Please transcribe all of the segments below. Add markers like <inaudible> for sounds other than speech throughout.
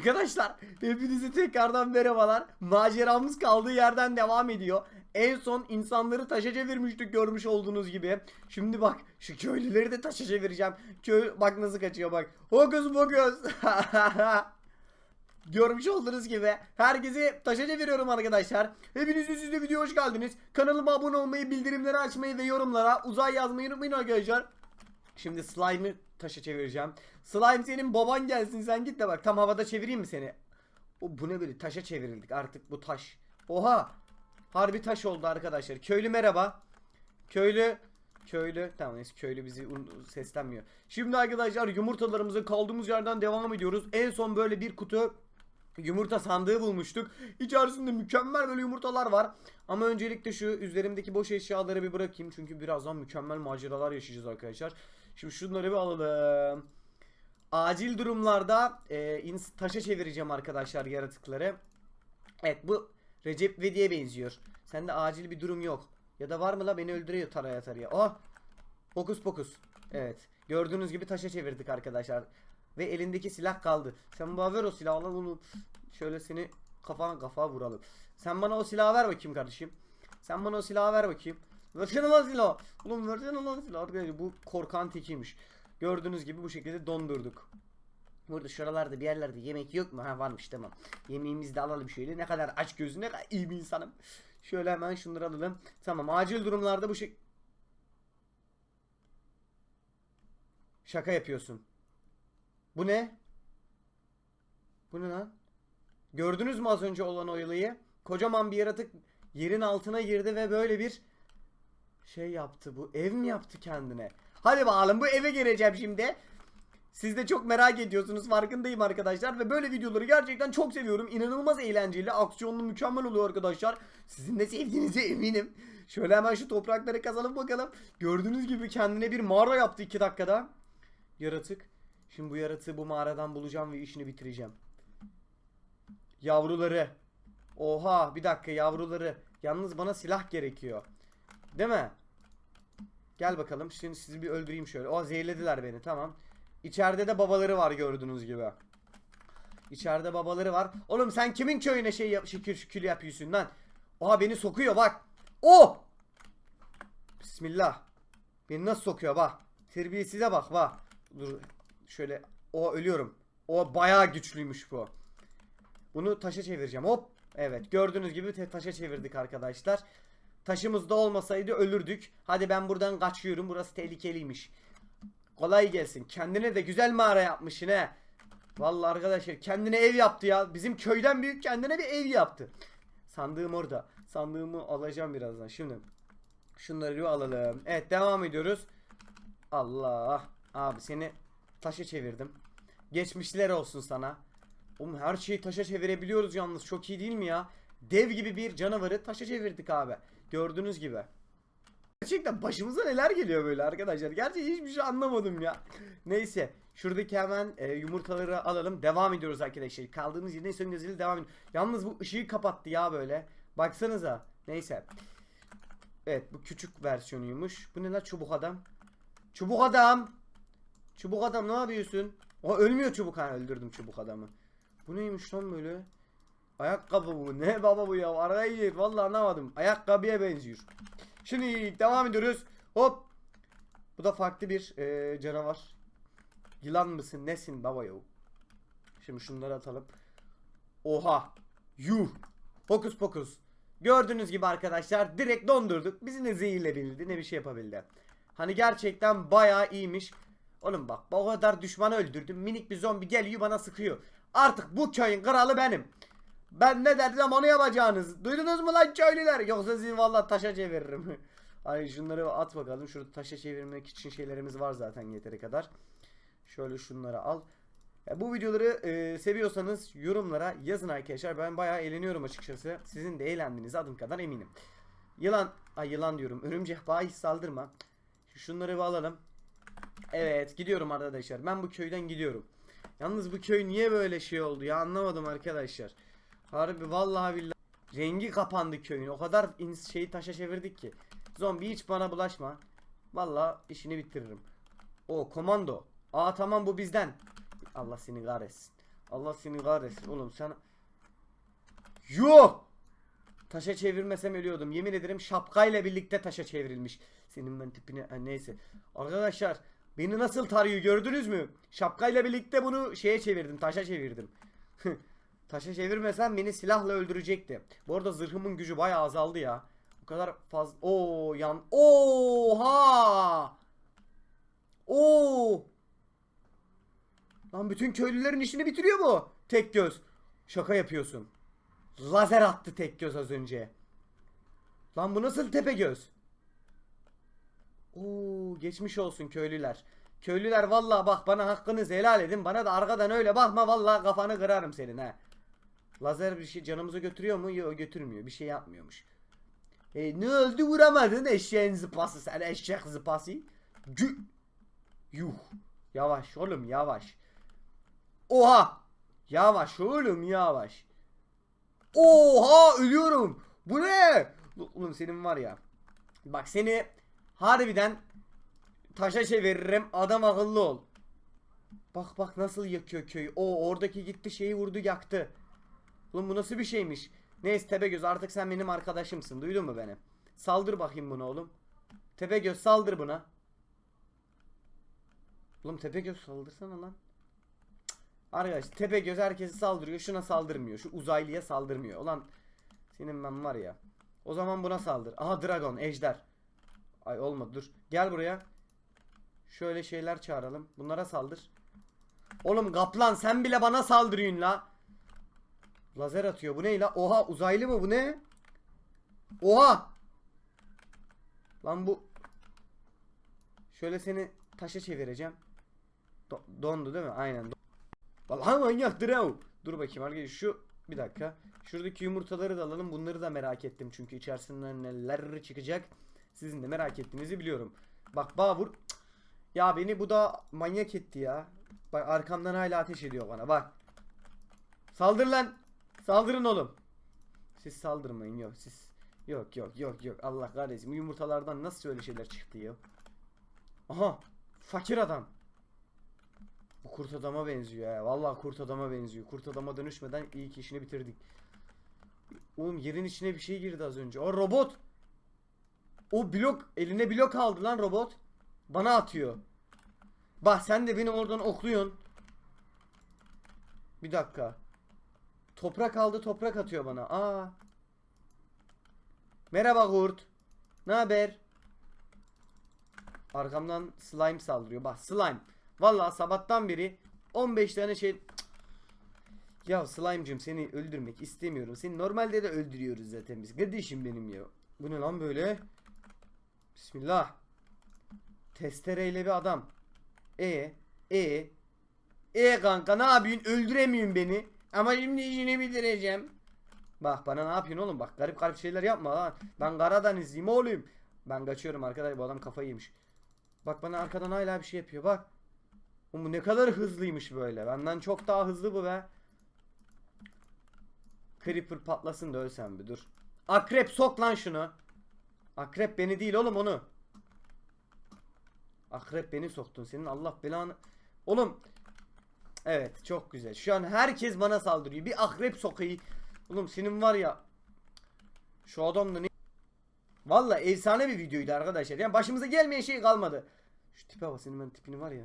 Arkadaşlar hepinize tekrardan merhabalar. Maceramız kaldığı yerden devam ediyor. En son insanları taşa çevirmiştik görmüş olduğunuz gibi. Şimdi bak şu köylüleri de taşa çevireceğim. Köy bak nasıl kaçıyor bak. Hokus pokus. <laughs> Görmüş olduğunuz gibi herkesi taşa çeviriyorum arkadaşlar. Hepiniz üst video hoş geldiniz. Kanalıma abone olmayı, bildirimleri açmayı ve yorumlara uzay yazmayı unutmayın arkadaşlar. Şimdi slime'ı taşa çevireceğim. Slime senin baban gelsin sen git de bak tam havada çevireyim mi seni? O bu ne böyle taşa çevrildik artık bu taş. Oha! Harbi taş oldu arkadaşlar. Köylü merhaba. Köylü Köylü tamam neyse köylü bizi seslenmiyor. Şimdi arkadaşlar yumurtalarımızı kaldığımız yerden devam ediyoruz. En son böyle bir kutu yumurta sandığı bulmuştuk. İçerisinde mükemmel böyle yumurtalar var. Ama öncelikle şu üzerimdeki boş eşyaları bir bırakayım. Çünkü birazdan mükemmel maceralar yaşayacağız arkadaşlar. Şimdi şunları bir alalım. Acil durumlarda e, taşa çevireceğim arkadaşlar yaratıkları. Evet bu Recep İvedik'e benziyor. Sende acil bir durum yok. Ya da var mı la beni öldürüyor taraya taraya. Oh! Fokus pokus. Evet. Gördüğünüz gibi taşa çevirdik arkadaşlar. Ve elindeki silah kaldı. Sen bana ver o silahı lan onu. Şöyle seni kafana kafa vuralım. Sen bana o silahı ver bakayım kardeşim. Sen bana o silahı ver bakayım. Versene lan silahı. Oğlum versene lan silahı. Arkadaşlar bu korkan tekiymiş. Gördüğünüz gibi bu şekilde dondurduk. Burada şuralarda bir yerlerde yemek yok mu? Ha varmış tamam. Yemeğimizi de alalım şöyle. Ne kadar aç gözü ne kadar iyi bir insanım. Şöyle hemen şunları alalım. Tamam acil durumlarda bu şey... Şaka yapıyorsun. Bu ne? Bu ne lan? Gördünüz mü az önce olan olayı? Kocaman bir yaratık yerin altına girdi ve böyle bir şey yaptı bu. Ev mi yaptı kendine? Hadi bakalım bu eve gireceğim şimdi. Siz de çok merak ediyorsunuz farkındayım arkadaşlar ve böyle videoları gerçekten çok seviyorum. İnanılmaz eğlenceli, aksiyonlu, mükemmel oluyor arkadaşlar. Sizin de sevdiğinize eminim. Şöyle hemen şu toprakları kazalım bakalım. Gördüğünüz gibi kendine bir mağara yaptı 2 dakikada. Yaratık. Şimdi bu yaratığı bu mağaradan bulacağım ve işini bitireceğim. Yavruları. Oha bir dakika yavruları. Yalnız bana silah gerekiyor. Değil mi? Gel bakalım. Şimdi sizi bir öldüreyim şöyle. O zehirlediler beni. Tamam. İçeride de babaları var gördüğünüz gibi. İçeride babaları var. Oğlum sen kimin köyüne şey yap şükür şükür yapıyorsun lan? Oha beni sokuyor bak. O! Bismillah. Beni nasıl sokuyor bak. Terbiyesize bak bak. Dur şöyle. O ölüyorum. O bayağı güçlüymüş bu. Bunu taşa çevireceğim. Hop. Evet gördüğünüz gibi taşa çevirdik arkadaşlar. Taşımız da olmasaydı ölürdük. Hadi ben buradan kaçıyorum. Burası tehlikeliymiş. Kolay gelsin. Kendine de güzel mağara yapmışsın he. Vallahi arkadaşlar kendine ev yaptı ya. Bizim köyden büyük kendine bir ev yaptı. Sandığım orada. Sandığımı alacağım birazdan. Şimdi şunları bir alalım. Evet devam ediyoruz. Allah. Abi seni taşa çevirdim. Geçmişler olsun sana. Oğlum her şeyi taşa çevirebiliyoruz yalnız. Çok iyi değil mi ya? Dev gibi bir canavarı taşa çevirdik abi. Gördüğünüz gibi. Gerçekten başımıza neler geliyor böyle arkadaşlar. Gerçekten hiçbir şey anlamadım ya. Neyse. Şuradaki hemen e, yumurtaları alalım. Devam ediyoruz arkadaşlar. Kaldığımız yerden son gözüyle devam ediyoruz. Yalnız bu ışığı kapattı ya böyle. Baksanıza. Neyse. Evet bu küçük versiyonuymuş. Bu ne lan çubuk adam? Çubuk adam. Çubuk adam ne yapıyorsun? O ölmüyor çubuk ha öldürdüm çubuk adamı. Bu neymiş lan böyle? Ayakkabı bu. Ne baba bu ya? Araya gir. Vallahi anlamadım. Ayakkabıya benziyor. Şimdi devam ediyoruz. Hop. Bu da farklı bir e, canavar. Yılan mısın? Nesin baba yo? Şimdi şunları atalım. Oha. Yuh. Fokus pokus. Gördüğünüz gibi arkadaşlar direkt dondurduk. Bizi ne zehirleyebildi ne bir şey yapabildi. Hani gerçekten bayağı iyiymiş. Oğlum bak o kadar düşmanı öldürdüm. Minik bir zombi geliyor bana sıkıyor. Artık bu köyün kralı benim. Ben ne dersem onu yapacağınız. Duydunuz mu lan köylüler? Yoksa sizi vallahi taşa çeviririm. <laughs> Ay şunları at bakalım. Şurada taşa çevirmek için şeylerimiz var zaten yeteri kadar. Şöyle şunları al. Ya bu videoları e, seviyorsanız yorumlara yazın arkadaşlar. Ben bayağı eğleniyorum açıkçası. Sizin de eğlendiğinize adım kadar eminim. Yılan, ay yılan diyorum. Örümcek hiç saldırma. Şunları bir alalım. Evet gidiyorum arkadaşlar. Ben bu köyden gidiyorum. Yalnız bu köy niye böyle şey oldu ya anlamadım arkadaşlar. Harbi vallahi billahi. Rengi kapandı köyün. O kadar şeyi taşa çevirdik ki. Zombi hiç bana bulaşma. Vallahi işini bitiririm. O komando. Aa tamam bu bizden. Allah seni kahretsin. Allah seni kahretsin oğlum sen. Yok. Taşa çevirmesem ölüyordum. Yemin ederim şapkayla birlikte taşa çevrilmiş. Senin ben tipine ha, neyse. Arkadaşlar beni nasıl tarıyor gördünüz mü? Şapkayla birlikte bunu şeye çevirdim. Taşa çevirdim. <laughs> taşa çevirmesem beni silahla öldürecekti. Bu arada zırhımın gücü bayağı azaldı ya. Bu kadar fazla. Oo yan. Oha! Oo! Lan bütün köylülerin işini bitiriyor mu? Tek göz. Şaka yapıyorsun. Lazer attı tek göz az önce. Lan bu nasıl tepe göz? Oo geçmiş olsun köylüler. Köylüler vallahi bak bana hakkınızı helal edin. Bana da arkadan öyle bakma vallahi kafanı kırarım senin ha. Lazer bir şey canımızı götürüyor mu? Yok götürmüyor. Bir şey yapmıyormuş. E, ne oldu vuramadın eşeğin zıpası sen eşek zıpası. Gü Yuh. Yavaş oğlum yavaş. Oha. Yavaş oğlum yavaş. Oha ölüyorum. Bu ne? Oğlum senin var ya. Bak seni harbiden taşa çeviririm. Adam akıllı ol. Bak bak nasıl yakıyor köyü. O oradaki gitti şeyi vurdu yaktı. Oğlum bu nasıl bir şeymiş? Neyse Tepegöz artık sen benim arkadaşımsın. Duydun mu beni? Saldır bakayım buna oğlum. Tepegöz saldır buna. Oğlum Tepegöz saldırsana lan. Cık. Arkadaş Tepegöz herkesi saldırıyor. Şuna saldırmıyor. Şu uzaylıya saldırmıyor. Ulan senin ben var ya. O zaman buna saldır. Aha dragon, ejder. Ay olmadı dur. Gel buraya. Şöyle şeyler çağıralım. Bunlara saldır. Oğlum kaplan sen bile bana saldırıyorsun la. Lazer atıyor. Bu ne la? Oha uzaylı mı bu ne? Oha. Lan bu Şöyle seni taşa çevireceğim. Do- dondu değil mi? Aynen. Vallahi manyaktır ha. Dur bakayım arkadaşlar şu bir dakika. Şuradaki yumurtaları da alalım. Bunları da merak ettim çünkü içerisinden neler çıkacak. Sizin de merak ettiğinizi biliyorum. Bak Bavur ya beni bu da manyak etti ya. Bak arkamdan hala ateş ediyor bana bak. Saldır lan. Saldırın oğlum. Siz saldırmayın yok siz. Yok yok yok yok Allah kahretsin bu yumurtalardan nasıl öyle şeyler çıktı ya. Aha fakir adam. Bu kurt adama benziyor ya. Vallahi kurt adama benziyor. Kurt adama dönüşmeden iyi ki işini bitirdik. Oğlum yerin içine bir şey girdi az önce. O robot. O blok eline blok aldı lan robot. Bana atıyor. Bak sen de beni oradan okluyorsun. Bir dakika. Toprak aldı toprak atıyor bana. Aa. Merhaba kurt. Ne haber? Arkamdan slime saldırıyor. Bak slime. Vallahi sabahtan beri 15 tane şey Cık. Ya slime'cım seni öldürmek istemiyorum. Seni normalde de öldürüyoruz zaten biz. Kardeşim benim ya. Bu ne lan böyle? Bismillah. Testereyle bir adam. E e e kanka ne yapıyorsun? Öldüremiyorsun beni. Ama şimdi işini bitireceğim. Bak bana ne yapıyorsun oğlum? Bak garip garip şeyler yapma lan. Ben Karadenizliyim oğlum. Ben kaçıyorum arkadaş. Bu adam kafayı yemiş. Bak bana arkadan hala bir şey yapıyor. Bak. Bu ne kadar hızlıymış böyle. Benden çok daha hızlı bu be. Creeper patlasın da ölsem bir dur. Akrep sok lan şunu. Akrep beni değil oğlum onu. Akrep beni soktun. Senin Allah belanı. Oğlum. Evet çok güzel. Şu an herkes bana saldırıyor. Bir akrep sokayım. Oğlum senin var ya. Şu adam da ne? Valla efsane bir videoydu arkadaşlar. Yani başımıza gelmeyen şey kalmadı. Şu tipe bak senin ben tipini var ya.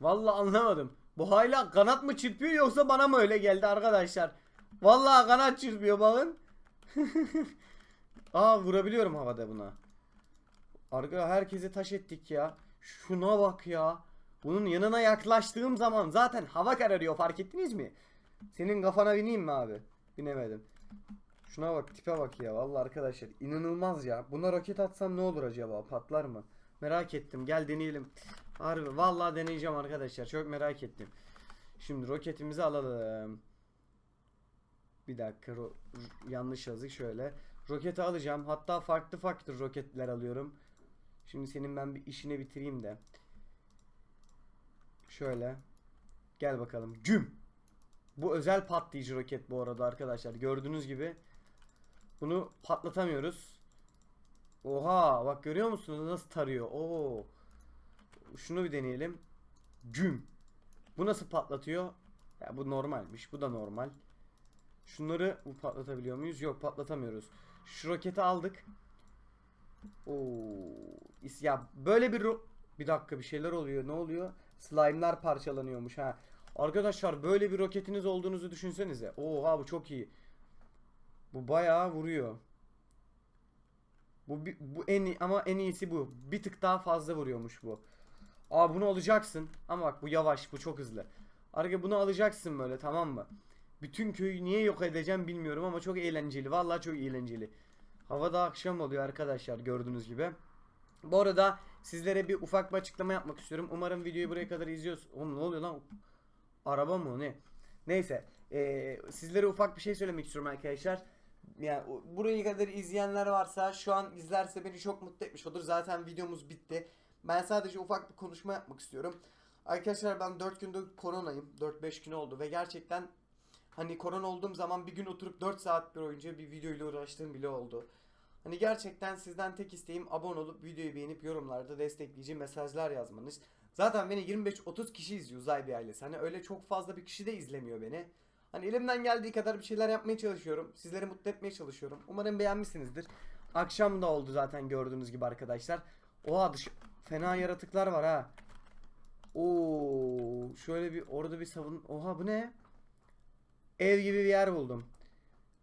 Valla anlamadım. Bu hala kanat mı çırpıyor yoksa bana mı öyle geldi arkadaşlar? Vallahi kanat çırpıyor bakın. <laughs> Aa vurabiliyorum havada buna. Arka herkese taş ettik ya. Şuna bak ya. Bunun yanına yaklaştığım zaman zaten hava kararıyor fark ettiniz mi? Senin kafana bineyim mi abi? Binemedim. Şuna bak tipe bak ya vallahi arkadaşlar inanılmaz ya. Buna roket atsam ne olur acaba? Patlar mı? Merak ettim. Gel deneyelim. Harbi vallahi deneyeceğim arkadaşlar. Çok merak ettim. Şimdi roketimizi alalım. Bir dakika yanlış yazık şöyle. Roketi alacağım. Hatta farklı farklı roketler alıyorum. Şimdi senin ben bir işini bitireyim de. Şöyle. Gel bakalım. Güm. Bu özel patlayıcı roket bu arada arkadaşlar. Gördüğünüz gibi. Bunu patlatamıyoruz. Oha bak görüyor musunuz nasıl tarıyor? Oo. Şunu bir deneyelim. Güm. Bu nasıl patlatıyor? Ya bu normalmiş. Bu da normal. Şunları bu patlatabiliyor muyuz? Yok patlatamıyoruz. Şu roketi aldık. Oo, ya böyle bir bir dakika bir şeyler oluyor. Ne oluyor? Slime'lar parçalanıyormuş ha. Arkadaşlar böyle bir roketiniz olduğunuzu düşünsenize. Oha bu çok iyi. Bu bayağı vuruyor. Bu, bu en iyi, ama en iyisi bu. Bir tık daha fazla vuruyormuş bu. Aa bunu alacaksın. Ama bak bu yavaş, bu çok hızlı. Arka bunu alacaksın böyle tamam mı? Bütün köyü niye yok edeceğim bilmiyorum ama çok eğlenceli. Vallahi çok eğlenceli. Havada akşam oluyor arkadaşlar gördüğünüz gibi. Bu arada sizlere bir ufak bir açıklama yapmak istiyorum. Umarım videoyu buraya kadar izliyorsun. Oğlum ne oluyor lan? Araba mı ne? Neyse. eee, sizlere ufak bir şey söylemek istiyorum arkadaşlar. Yani burayı kadar izleyenler varsa şu an izlerse beni çok mutlu etmiş olur. Zaten videomuz bitti. Ben sadece ufak bir konuşma yapmak istiyorum. Arkadaşlar ben 4 gündür koronayım. 4-5 gün oldu ve gerçekten hani korona olduğum zaman bir gün oturup 4 saat boyunca bir videoyla uğraştığım bile oldu. Hani gerçekten sizden tek isteğim abone olup videoyu beğenip yorumlarda destekleyici mesajlar yazmanız. Zaten beni 25-30 kişi izliyor Uzay bir ailesi. Hani öyle çok fazla bir kişi de izlemiyor beni. Hani elimden geldiği kadar bir şeyler yapmaya çalışıyorum. Sizleri mutlu etmeye çalışıyorum. Umarım beğenmişsinizdir. Akşam da oldu zaten gördüğünüz gibi arkadaşlar. Oha dış fena yaratıklar var ha. Oo, şöyle bir orada bir savun. Oha bu ne? Ev gibi bir yer buldum.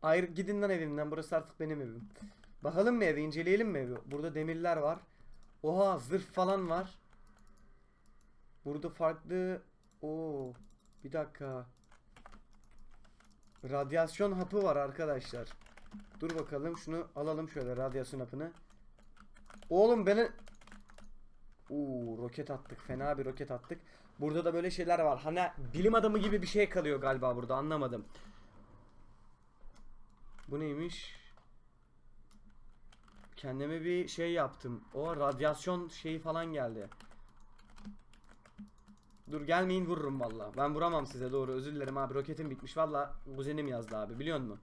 Ayrı gidin lan evimden. Burası artık benim evim. Bakalım mı evi? inceleyelim mi evi? Burada demirler var. Oha zırh falan var. Burada farklı Oo bir dakika. Radyasyon hapı var arkadaşlar. Dur bakalım şunu alalım şöyle radyasyon hapını. Oğlum beni Uuu roket attık. Fena bir roket attık. Burada da böyle şeyler var. Hani bilim adamı gibi bir şey kalıyor galiba burada. Anlamadım. Bu neymiş? Kendime bir şey yaptım. O radyasyon şeyi falan geldi. Dur gelmeyin vururum valla. Ben vuramam size doğru özür dilerim abi roketim bitmiş valla kuzenim yazdı abi biliyor musun?